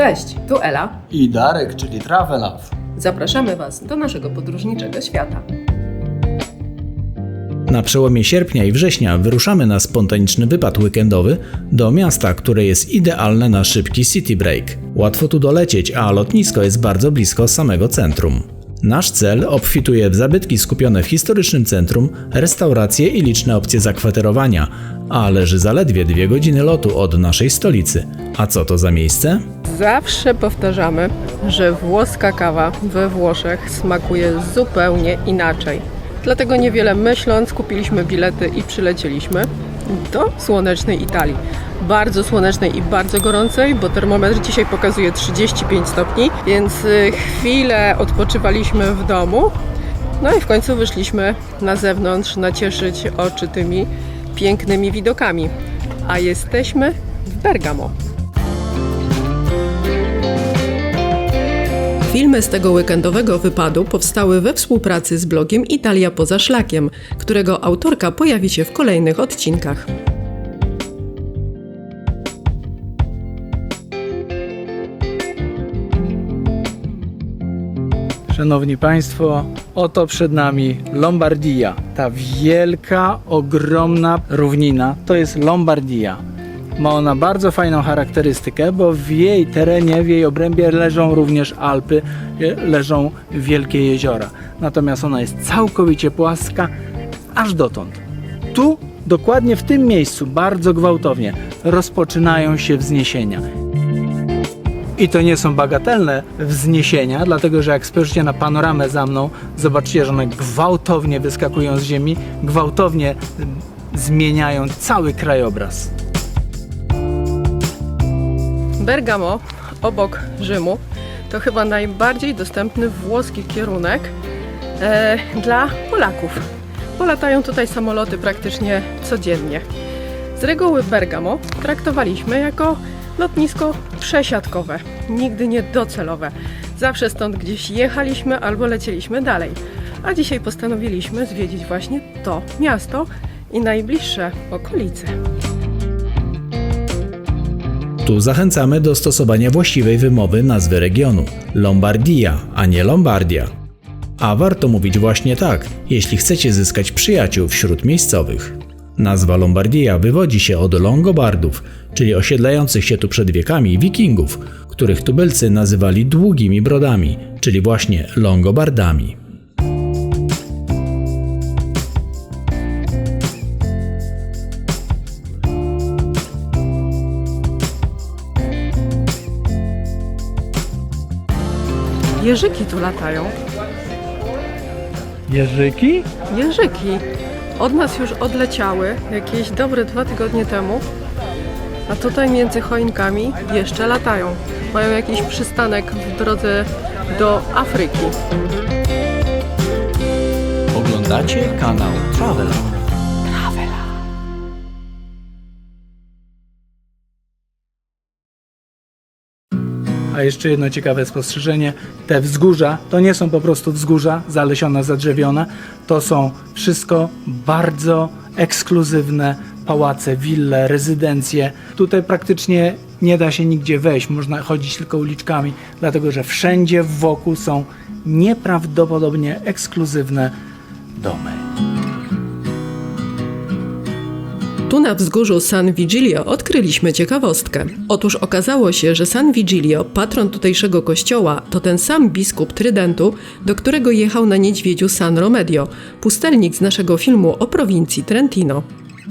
Cześć, tu Ela. I Darek, czyli Travelove. Zapraszamy Was do naszego podróżniczego świata. Na przełomie sierpnia i września wyruszamy na spontaniczny wypad weekendowy do miasta, które jest idealne na szybki city break. Łatwo tu dolecieć, a lotnisko jest bardzo blisko samego centrum. Nasz cel obfituje w zabytki skupione w historycznym centrum, restauracje i liczne opcje zakwaterowania, a leży zaledwie dwie godziny lotu od naszej stolicy. A co to za miejsce? Zawsze powtarzamy, że włoska kawa we Włoszech smakuje zupełnie inaczej. Dlatego niewiele myśląc, kupiliśmy bilety i przylecieliśmy do słonecznej Italii. Bardzo słonecznej i bardzo gorącej, bo termometr dzisiaj pokazuje 35 stopni, więc y, chwilę odpoczywaliśmy w domu. No i w końcu wyszliśmy na zewnątrz nacieszyć oczy tymi pięknymi widokami. A jesteśmy w Bergamo. Filmy z tego weekendowego wypadu powstały we współpracy z blogiem Italia poza szlakiem, którego autorka pojawi się w kolejnych odcinkach. Szanowni Państwo, oto przed nami Lombardia. Ta wielka, ogromna równina to jest Lombardia. Ma ona bardzo fajną charakterystykę, bo w jej terenie, w jej obrębie leżą również Alpy, e, leżą wielkie jeziora. Natomiast ona jest całkowicie płaska, aż dotąd. Tu, dokładnie w tym miejscu, bardzo gwałtownie rozpoczynają się wzniesienia. I to nie są bagatelne wzniesienia, dlatego że jak spojrzycie na panoramę za mną, zobaczycie, że one gwałtownie wyskakują z ziemi, gwałtownie y, zmieniają cały krajobraz. Bergamo, obok Rzymu, to chyba najbardziej dostępny włoski kierunek e, dla Polaków. Polatają tutaj samoloty praktycznie codziennie. Z reguły Bergamo traktowaliśmy jako lotnisko przesiadkowe, nigdy nie docelowe. Zawsze stąd gdzieś jechaliśmy albo lecieliśmy dalej. A dzisiaj postanowiliśmy zwiedzić właśnie to miasto i najbliższe okolice. Tu zachęcamy do stosowania właściwej wymowy nazwy regionu Lombardia, a nie Lombardia. A warto mówić właśnie tak, jeśli chcecie zyskać przyjaciół wśród miejscowych. Nazwa Lombardia wywodzi się od Longobardów, czyli osiedlających się tu przed wiekami wikingów, których tubylcy nazywali długimi brodami, czyli właśnie Longobardami. Jeżyki tu latają. Jerzyki? Jeżyki od nas już odleciały jakieś dobre dwa tygodnie temu, a tutaj między choinkami jeszcze latają. Mają jakiś przystanek w drodze do Afryki. Oglądacie kanał Traveler. A jeszcze jedno ciekawe spostrzeżenie. Te wzgórza to nie są po prostu wzgórza zalesione, zadrzewione. To są wszystko bardzo ekskluzywne pałace, wille, rezydencje. Tutaj praktycznie nie da się nigdzie wejść, można chodzić tylko uliczkami, dlatego że wszędzie wokół są nieprawdopodobnie ekskluzywne domy. Tu na wzgórzu San Vigilio odkryliśmy ciekawostkę. Otóż okazało się, że San Vigilio, patron tutejszego kościoła, to ten sam biskup Trydentu, do którego jechał na niedźwiedziu San Romedio, pustelnik z naszego filmu o prowincji Trentino.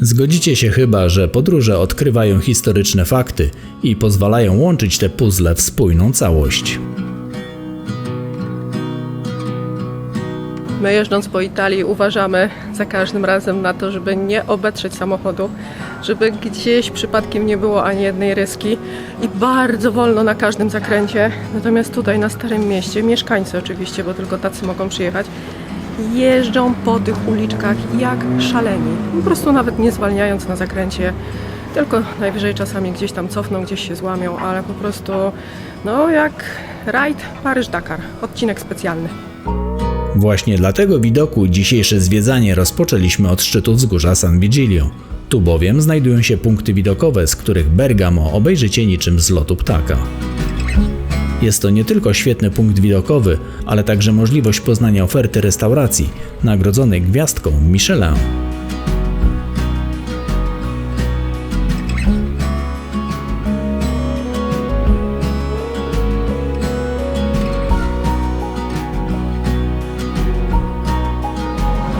Zgodzicie się chyba, że podróże odkrywają historyczne fakty i pozwalają łączyć te puzzle w spójną całość. My jeżdżąc po Italii uważamy za każdym razem na to, żeby nie obetrzeć samochodu, żeby gdzieś przypadkiem nie było ani jednej ryski i bardzo wolno na każdym zakręcie. Natomiast tutaj na Starym Mieście, mieszkańcy oczywiście, bo tylko tacy mogą przyjechać, jeżdżą po tych uliczkach jak szaleni. Po prostu nawet nie zwalniając na zakręcie, tylko najwyżej czasami gdzieś tam cofną, gdzieś się złamią, ale po prostu no jak rajd Paryż-Dakar, odcinek specjalny. Właśnie dla tego widoku dzisiejsze zwiedzanie rozpoczęliśmy od szczytu wzgórza San Vigilio. Tu bowiem znajdują się punkty widokowe, z których Bergamo obejrzycie niczym z lotu ptaka. Jest to nie tylko świetny punkt widokowy, ale także możliwość poznania oferty restauracji nagrodzonej gwiazdką Michelin.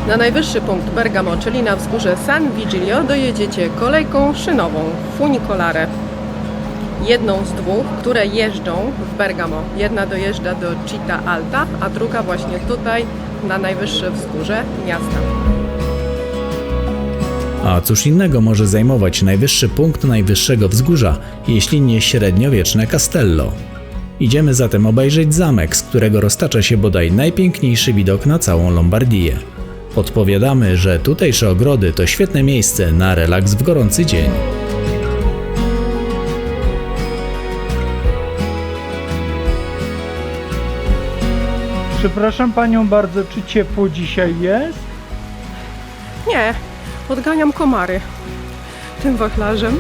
Na najwyższy punkt Bergamo, czyli na wzgórze San Vigilio, dojedziecie kolejką szynową Funicolare. Jedną z dwóch, które jeżdżą w Bergamo. Jedna dojeżdża do Città Alta, a druga właśnie tutaj na najwyższe wzgórze miasta. A cóż innego może zajmować najwyższy punkt najwyższego wzgórza, jeśli nie średniowieczne Castello. Idziemy zatem obejrzeć zamek, z którego roztacza się bodaj najpiękniejszy widok na całą Lombardię. Podpowiadamy, że tutejsze ogrody to świetne miejsce na relaks w gorący dzień. Przepraszam panią bardzo, czy ciepło dzisiaj jest? Nie, odganiam komary tym wachlarzem.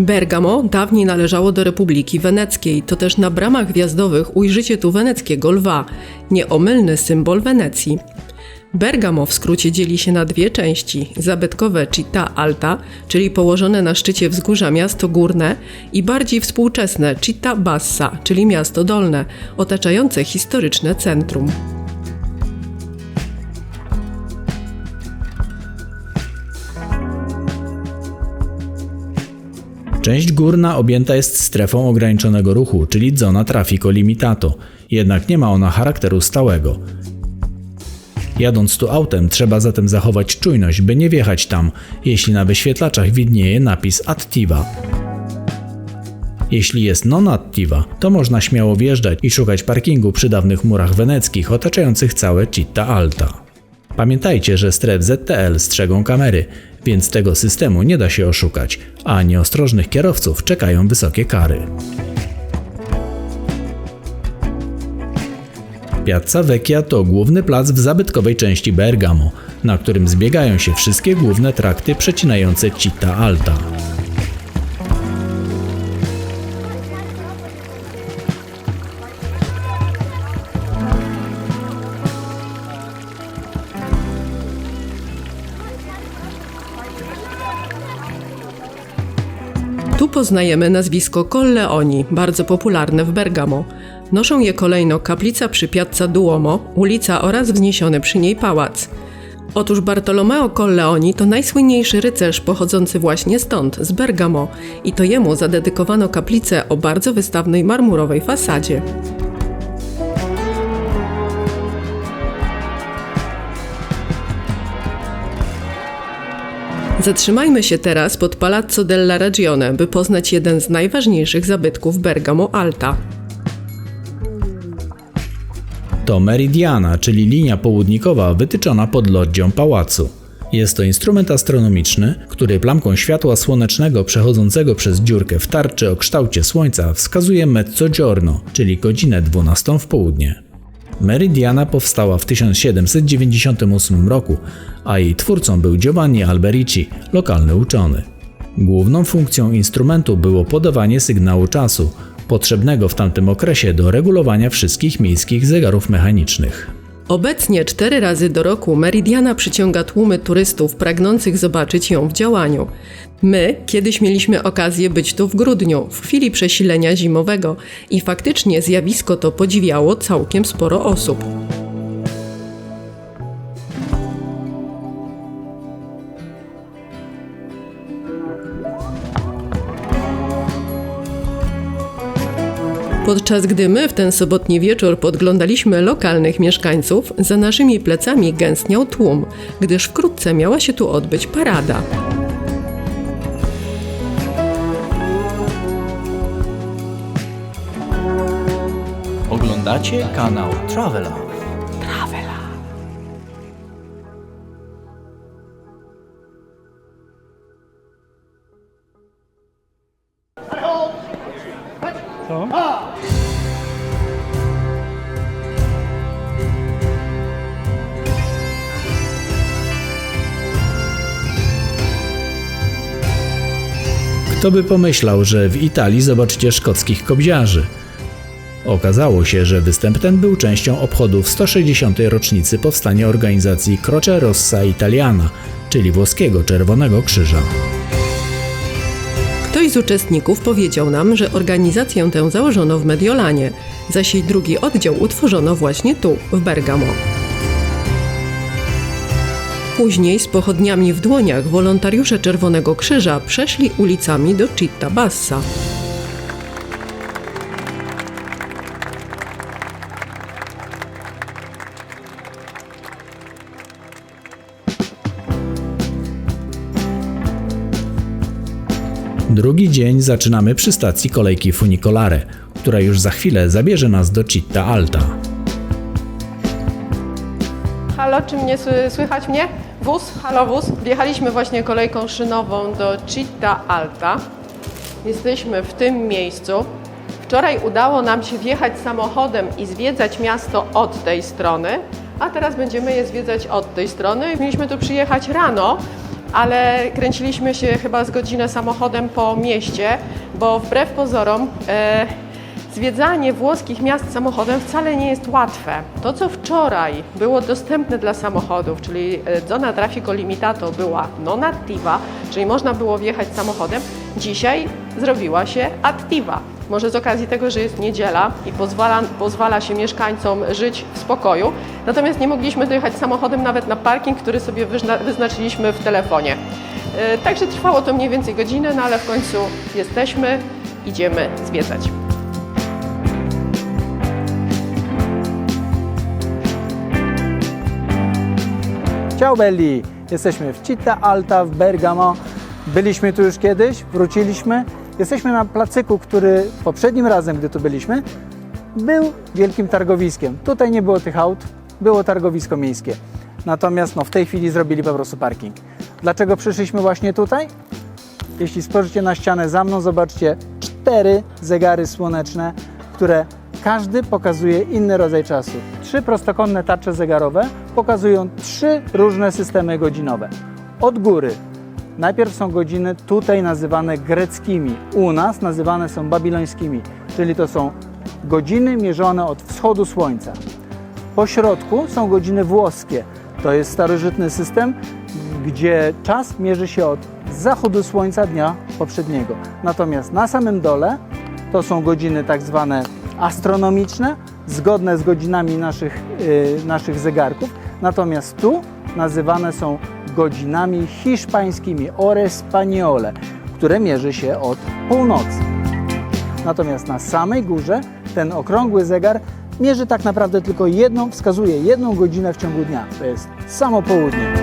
Bergamo dawniej należało do Republiki Weneckiej. To też na bramach gwiazdowych ujrzycie tu weneckiego lwa, nieomylny symbol Wenecji. Bergamo w skrócie dzieli się na dwie części: zabytkowe Città Alta, czyli położone na szczycie wzgórza miasto górne, i bardziej współczesne Città Bassa, czyli miasto dolne, otaczające historyczne centrum. Część górna objęta jest strefą ograniczonego ruchu, czyli zona traffico limitato, jednak nie ma ona charakteru stałego. Jadąc tu autem, trzeba zatem zachować czujność, by nie wjechać tam, jeśli na wyświetlaczach widnieje napis Attiva. Jeśli jest non-attiva, to można śmiało wjeżdżać i szukać parkingu przy dawnych murach weneckich otaczających całe Città Alta. Pamiętajcie, że stref ZTL strzegą kamery, więc tego systemu nie da się oszukać, a nieostrożnych kierowców czekają wysokie kary. Piazza Vecchia to główny plac w zabytkowej części Bergamo, na którym zbiegają się wszystkie główne trakty przecinające Città Alta. Tu poznajemy nazwisko Colleoni, bardzo popularne w Bergamo. Noszą je kolejno kaplica przy Piazza Duomo, ulica oraz wzniesiony przy niej pałac. Otóż Bartolomeo Colleoni to najsłynniejszy rycerz pochodzący właśnie stąd, z Bergamo, i to jemu zadedykowano kaplicę o bardzo wystawnej marmurowej fasadzie. Zatrzymajmy się teraz pod Palazzo della Ragione, by poznać jeden z najważniejszych zabytków Bergamo Alta. To meridiana, czyli linia południkowa wytyczona pod loddzią pałacu. Jest to instrument astronomiczny, który plamką światła słonecznego przechodzącego przez dziurkę w tarczy o kształcie słońca wskazuje mezzogiorno, czyli godzinę 12 w południe. Meridiana powstała w 1798 roku, a jej twórcą był Giovanni Alberici, lokalny uczony. Główną funkcją instrumentu było podawanie sygnału czasu, potrzebnego w tamtym okresie do regulowania wszystkich miejskich zegarów mechanicznych. Obecnie cztery razy do roku Meridiana przyciąga tłumy turystów pragnących zobaczyć ją w działaniu. My kiedyś mieliśmy okazję być tu w grudniu, w chwili przesilenia zimowego i faktycznie zjawisko to podziwiało całkiem sporo osób. Podczas gdy my w ten sobotni wieczór podglądaliśmy lokalnych mieszkańców, za naszymi plecami gęstniał tłum, gdyż wkrótce miała się tu odbyć parada. Oglądacie kanał Travela. Kto by pomyślał, że w Italii zobaczycie szkockich kobziarzy? Okazało się, że występ ten był częścią obchodów 160. rocznicy powstania organizacji Croce Rossa Italiana, czyli włoskiego Czerwonego Krzyża. Ktoś z uczestników powiedział nam, że organizację tę założono w Mediolanie, zaś jej drugi oddział utworzono właśnie tu, w Bergamo. Później z pochodniami w dłoniach wolontariusze Czerwonego Krzyża przeszli ulicami do Citta Bassa. Drugi dzień zaczynamy przy stacji kolejki Funicolare, która już za chwilę zabierze nas do Citta Alta. Halo, czy mnie sły- słychać mnie? Wóz, halo wóz. Wjechaliśmy właśnie kolejką szynową do Citta Alta. Jesteśmy w tym miejscu. Wczoraj udało nam się wjechać samochodem i zwiedzać miasto od tej strony, a teraz będziemy je zwiedzać od tej strony. Mieliśmy tu przyjechać rano, ale kręciliśmy się chyba z godzinę samochodem po mieście, bo wbrew pozorom e, Zwiedzanie włoskich miast samochodem wcale nie jest łatwe. To, co wczoraj było dostępne dla samochodów, czyli e, zona traffico limitato była non attiva, czyli można było wjechać samochodem, dzisiaj zrobiła się attiva. Może z okazji tego, że jest niedziela i pozwala, pozwala się mieszkańcom żyć w spokoju. Natomiast nie mogliśmy dojechać samochodem nawet na parking, który sobie wyzna, wyznaczyliśmy w telefonie. E, Także trwało to mniej więcej godzinę, no ale w końcu jesteśmy, idziemy zwiedzać. Ciao belli! Jesteśmy w Citta Alta w Bergamo. Byliśmy tu już kiedyś, wróciliśmy. Jesteśmy na placyku, który poprzednim razem, gdy tu byliśmy, był wielkim targowiskiem. Tutaj nie było tych aut, było targowisko miejskie. Natomiast no, w tej chwili zrobili po prostu parking. Dlaczego przyszliśmy właśnie tutaj? Jeśli spojrzycie na ścianę za mną, zobaczcie cztery zegary słoneczne, które każdy pokazuje inny rodzaj czasu. Trzy prostokątne tarcze zegarowe pokazują trzy różne systemy godzinowe. Od góry najpierw są godziny tutaj nazywane greckimi, u nas nazywane są babilońskimi, czyli to są godziny mierzone od wschodu słońca. Po środku są godziny włoskie. To jest starożytny system, gdzie czas mierzy się od zachodu słońca dnia poprzedniego. Natomiast na samym dole to są godziny tak zwane astronomiczne, zgodne z godzinami naszych, y, naszych zegarków. Natomiast tu nazywane są godzinami hiszpańskimi, ore spagnole, które mierzy się od północy. Natomiast na samej górze ten okrągły zegar mierzy tak naprawdę tylko jedną, wskazuje jedną godzinę w ciągu dnia. To jest samo południe.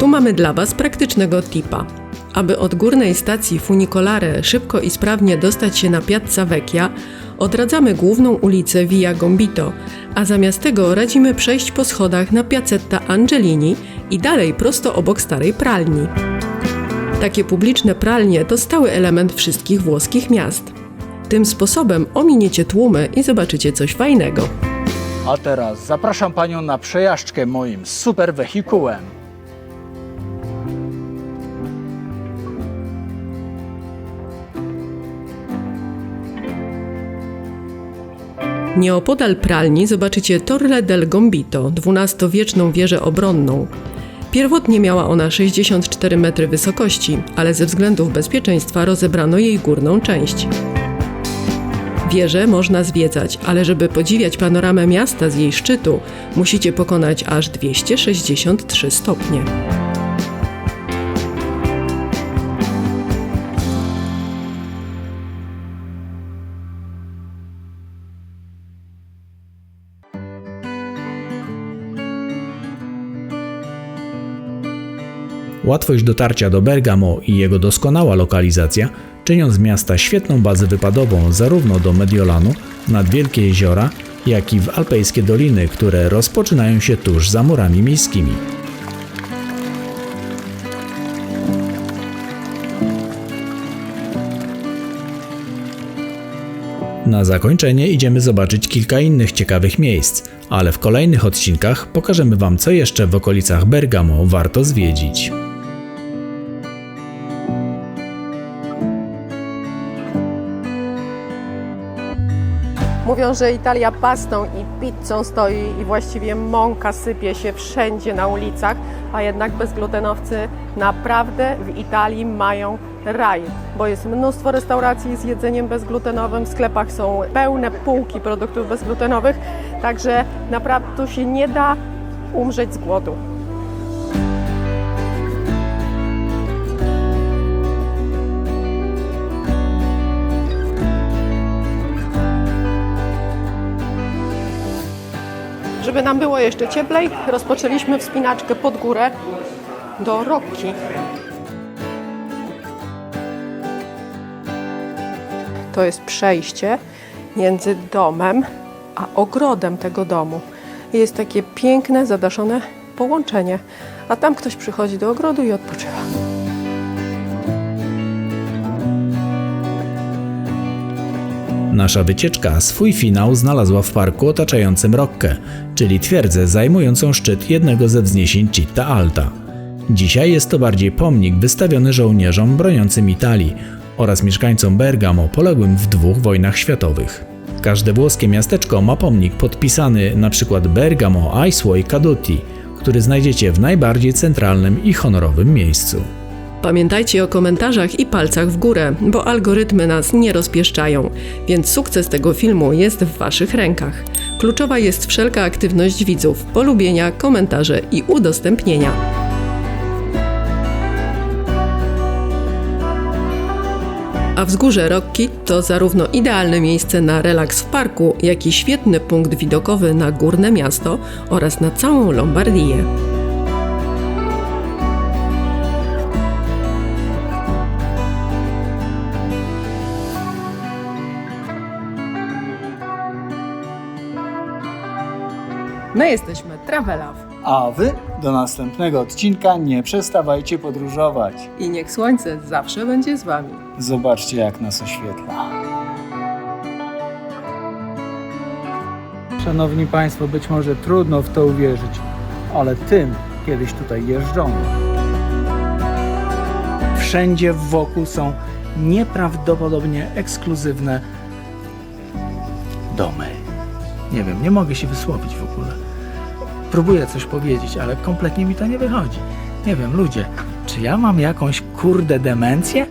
Tu mamy dla Was praktycznego tipa. Aby od górnej stacji Funicolare szybko i sprawnie dostać się na Piazza Vecchia, odradzamy główną ulicę Via Gombito, a zamiast tego radzimy przejść po schodach na Piazzetta Angelini i dalej prosto obok starej pralni. Takie publiczne pralnie to stały element wszystkich włoskich miast. Tym sposobem ominiecie tłumy i zobaczycie coś fajnego. A teraz zapraszam Panią na przejażdżkę moim super Nieopodal pralni zobaczycie Torre del Gombito, XII-wieczną wieżę obronną. Pierwotnie miała ona 64 metry wysokości, ale ze względów bezpieczeństwa rozebrano jej górną część. Wieżę można zwiedzać, ale żeby podziwiać panoramę miasta z jej szczytu, musicie pokonać aż 263 stopnie. Łatwość dotarcia do Bergamo i jego doskonała lokalizacja czynią z miasta świetną bazę wypadową zarówno do Mediolanu, nad wielkie jeziora, jak i w alpejskie doliny, które rozpoczynają się tuż za murami miejskimi. Na zakończenie idziemy zobaczyć kilka innych ciekawych miejsc, ale w kolejnych odcinkach pokażemy Wam, co jeszcze w okolicach Bergamo warto zwiedzić. Mówią, że Italia pastą i pizzą stoi i właściwie mąka sypie się wszędzie na ulicach, a jednak bezglutenowcy naprawdę w Italii mają raj, bo jest mnóstwo restauracji z jedzeniem bezglutenowym, w sklepach są pełne półki produktów bezglutenowych, także naprawdę tu się nie da umrzeć z głodu. Żeby nam było jeszcze cieplej, rozpoczęliśmy wspinaczkę pod górę do Rocki. To jest przejście między domem a ogrodem tego domu. Jest takie piękne, zadaszone połączenie, a tam ktoś przychodzi do ogrodu i odpoczywa. Nasza wycieczka swój finał znalazła w parku otaczającym Rockę, czyli twierdzę zajmującą szczyt jednego ze wzniesień Citta Alta. Dzisiaj jest to bardziej pomnik wystawiony żołnierzom broniącym Italii oraz mieszkańcom Bergamo poległym w dwóch wojnach światowych. Każde włoskie miasteczko ma pomnik podpisany np. Bergamo ai suoi caduti, który znajdziecie w najbardziej centralnym i honorowym miejscu. Pamiętajcie o komentarzach i palcach w górę, bo algorytmy nas nie rozpieszczają, więc sukces tego filmu jest w Waszych rękach. Kluczowa jest wszelka aktywność widzów, polubienia, komentarze i udostępnienia. A wzgórze Rocki to zarówno idealne miejsce na relaks w parku, jak i świetny punkt widokowy na górne miasto oraz na całą Lombardię. My jesteśmy Travelaw A wy do następnego odcinka nie przestawajcie podróżować. i niech słońce zawsze będzie z Wami. Zobaczcie, jak nas oświetla. Szanowni Państwo, być może trudno w to uwierzyć, ale tym kiedyś tutaj jeżdżono. Wszędzie wokół są nieprawdopodobnie ekskluzywne domy. Nie wiem, nie mogę się wysłowić w ogóle. Próbuję coś powiedzieć, ale kompletnie mi to nie wychodzi. Nie wiem, ludzie, czy ja mam jakąś kurde demencję?